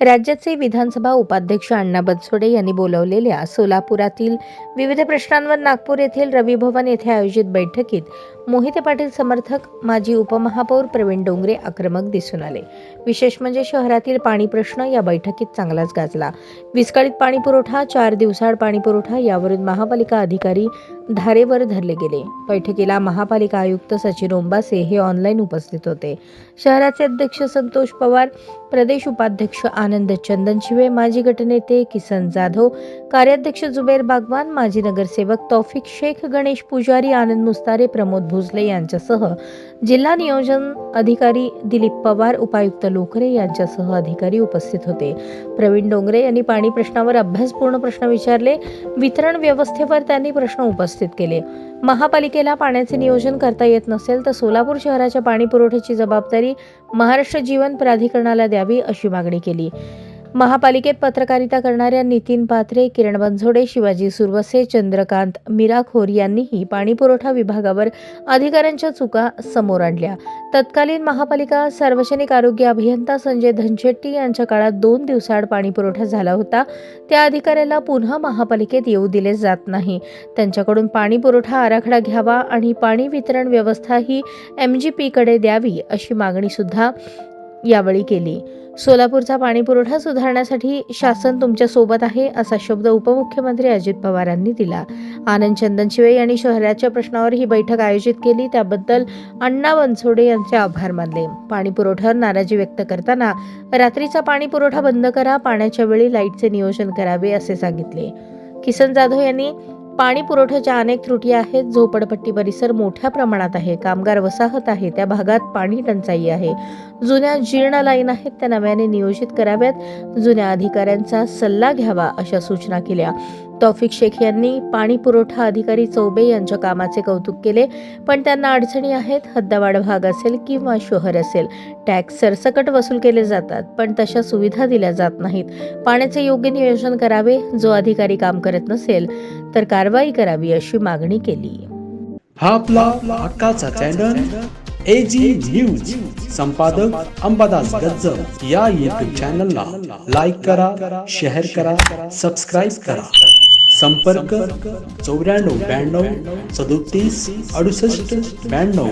राज्याचे विधानसभा उपाध्यक्ष अण्णा बनसोडे यांनी बोलवलेल्या सोलापुरातील विविध प्रश्नांवर नागपूर येथील रवी भवन येथे आयोजित बैठकीत मोहिते पाटील समर्थक माजी उपमहापौर प्रवीण डोंगरे आक्रमक दिसून आले. विशेष म्हणजे शहरातील पाणी प्रश्न या बैठकीत चांगलाच गाजला. विस्कळीत पाणी पुरवठा चार दिवसाआड पाणी पुरवठा यावरून महापालिका अधिकारी धारेवर धरले गेले. बैठकीला महापालिका आयुक्त सचिन ओंबासे हे ऑनलाईन उपस्थित होते. शहराचे अध्यक्ष संतोष पवार प्रदेश उपाध्यक्ष आनंद चंदनशिवे माजी गटनेते किसन जाधव कार्याध्यक्ष जुबेर बागवान माजी नगरसेवक तौफिक शेख गणेश पुजारी आनंद मुस्तारे प्रमोद भोसले यांच्यासह जिल्हा नियोजन अधिकारी दिलीप पवार उपायुक्त लोकरे यांच्यासह अधिकारी उपस्थित होते. प्रवीण डोंगरे यांनी पाणी प्रश्नावर अभ्यासपूर्ण प्रश्न विचारले. वितरण व्यवस्थेवर त्यांनी प्रश्न उपस्थित केले. महापालिकेला पाण्याचे नियोजन करता येत नसेल तर सोलापूर शहराच्या पाणी पुरवठ्याची जबाबदारी महाराष्ट्र जीवन प्राधिकरणाला द्यावी अशी मागणी केली. महापालिकेत पत्रकारिता करणाऱ्या नितीन पात्रे किरण बनझोडे शिवाजी सुरवसे चंद्रकांत मिराखोर यांनीही पाणीपुरवठा विभागावर अधिकाऱ्यांच्या चुका समोर आणल्या. तत्कालीन महापालिका सार्वजनिक आरोग्य अभियंता संजय धनशेट्टी यांच्या काळात दोन दिवसाआड पाणीपुरवठा झाला होता. त्या अधिकाऱ्याला पुन्हा महापालिकेत येऊ दिले जात नाही. त्यांच्याकडून पाणी पुरवठा आराखडा घ्यावा आणि पाणी वितरण व्यवस्था ही एम जी पीकडे द्यावी अशी मागणी सुद्धा यावेळी केली. सोलापूरचा पाणी पुरवठा सुधारण्यासाठी शासन तुमच्यासोबत आहे असा शब्द उपमुख्यमंत्री अजित पवारांनी दिला. आनंद चंदनशिवे यांनी शहराच्या प्रश्नावर ही बैठक आयोजित केली. त्याबद्दल अण्णा बनसोडे यांचे आभार मानले. पाणी पुरवठ्यावर नाराजी व्यक्त करताना रात्रीचा पाणी पुरवठा बंद करा पाण्याच्या वेळी लाईटचे नियोजन करावे असे सांगितले. किसन जाधव यांनी पाणी पुरवठ्याच्या अनेक त्रुटी आहेत. झोपडपट्टी परिसर मोठ्या प्रमाणात आहे. कामगार वसाहत आहे. त्या भागात पाणी टंचाई आहे. जुन्या जीर्ण लाईन आहेत. त्या नव्याने नियोजित कराव्यात. जुन्या अधिकाऱ्यांचा सल्ला घ्यावा अशा सूचना केल्या. तौफिक शेख यांनी पाणी पुरवठा अधिकारी चौबे यांच्या कामाचे कौतुक केले. पण त्यांना अडचणी आहेत हद्दवाढ भाग असेल किंवा शहर असेल टॅक्स सरसकट वसूल केले जातात पण तशा सुविधा दिल्या जात नाहीत. पाण्याचे योग्य नियोजन करावे जो अधिकारी काम करत नसेल तर कारवाई करावी अशी मागणी केली. हा आपला हक्काचा चॅनल न्यूज संपादक अंबादास गज्जर या युट्यूब चॅनलला लाईक करा शेअर करा सबस्क्राईब करा. संपर्क चौऱ्याण्णव ब्याण्णव सदोतीस अडुसष्ट ब्याण्णव.